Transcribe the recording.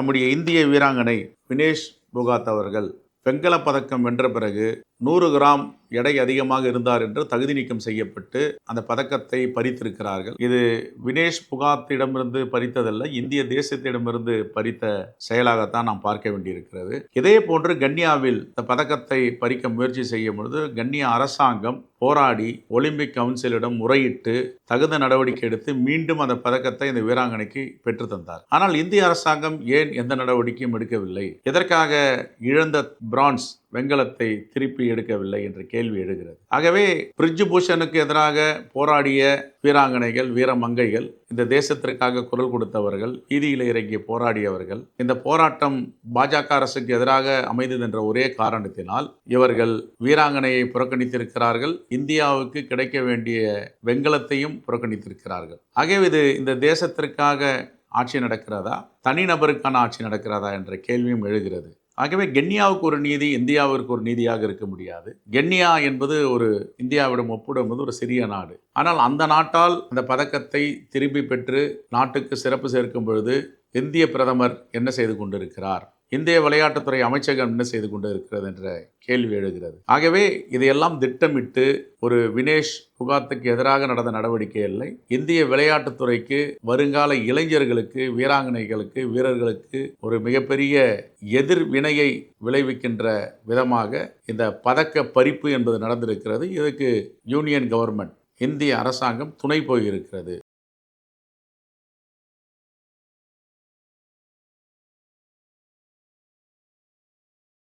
நம்முடைய இந்திய வீராங்கனை வினேஷ் புகாத் அவர்கள் வெண்கலப் பதக்கம் வென்ற பிறகு நூறு கிராம் எடை அதிகமாக இருந்தார் என்று தகுதி நீக்கம் செய்யப்பட்டு அந்த பதக்கத்தை பறித்திருக்கிறார்கள். இது வினேஷ் புகாத்திடமிருந்து பறித்ததல்ல இந்திய தேசத்திடமிருந்து பறித்த செயலாகத்தான் நாம் பார்க்க வேண்டியிருக்கிறது. இதே போன்று கன்னியாவில் இந்த பதக்கத்தை பறிக்க முயற்சி செய்யும் பொழுது கன்னியா அரசாங்கம் போராடி ஒலிம்பிக் கவுன்சிலிடம் முறையிட்டு தகுந்த நடவடிக்கை எடுத்து மீண்டும் அந்த பதக்கத்தை இந்த வீராங்கனைக்கு பெற்று தந்தார். ஆனால் இந்திய அரசாங்கம் ஏன் எந்த நடவடிக்கையும் எடுக்கவில்லை? எதற்காக இழந்த பிரான்ஸ் வெண்கலத்தை திருப்பி எடுக்கவில்லை என்ற கேள்வி எழுகிறது. ஆகவே பிரிட்ஜு பூஷனுக்கு எதிராக போராடிய வீராங்கனைகள் வீரமங்கைகள் இந்த தேசத்திற்காக குரல் கொடுத்தவர்கள் வீதியில் இறங்கி போராடியவர்கள் இந்த போராட்டம் பாஜக அரசுக்கு எதிராக அமைந்தது என்ற ஒரே காரணத்தினால் இவர்கள் வீராங்கனையை புறக்கணித்திருக்கிறார்கள் இந்தியாவுக்கு கிடைக்க வேண்டிய வெங்கலத்தையும் புறக்கணித்திருக்கிறார்கள். ஆகவே இது இந்த தேசத்திற்காக ஆட்சி நடக்கிறதா தனிநபருக்கான ஆட்சி நடக்கிறதா என்ற கேள்வியும் எழுகிறது. ஆகவே கென்னியாவுக்கு ஒரு நீதி இந்தியாவிற்கு ஒரு நீதியாக இருக்க முடியாது. கென்னியா என்பது ஒரு இந்தியாவிடம் ஒப்பிடும்போது ஒரு சிறிய நாடு. ஆனால் அந்த நாட்டால் அந்த பதக்கத்தை திரும்பி பெற்று நாட்டுக்கு சிறப்பு சேர்க்கும் பொழுது இந்திய பிரதமர் என்ன செய்து கொண்டிருக்கிறார்? இந்திய விளையாட்டுத்துறை அமைச்சகம் என்ன செய்து கொண்டு இருக்கிறது என்ற கேள்வி எழுகிறது. ஆகவே இதையெல்லாம் திட்டமிட்டு ஒரு வினேஷ் புகாத்துக்கு எதிராக நடந்த நடவடிக்கை இல்லை. இந்திய விளையாட்டுத்துறைக்கு வருங்கால இளைஞர்களுக்கு வீராங்கனைகளுக்கு வீரர்களுக்கு ஒரு மிகப்பெரிய எதிர்வினையை விளைவிக்கின்ற விதமாக இந்த பதக்க பறிப்பு என்பது நடந்திருக்கிறது. இதுக்கு யூனியன் கவர்மெண்ட் இந்திய அரசாங்கம் துணை போயிருக்கிறது.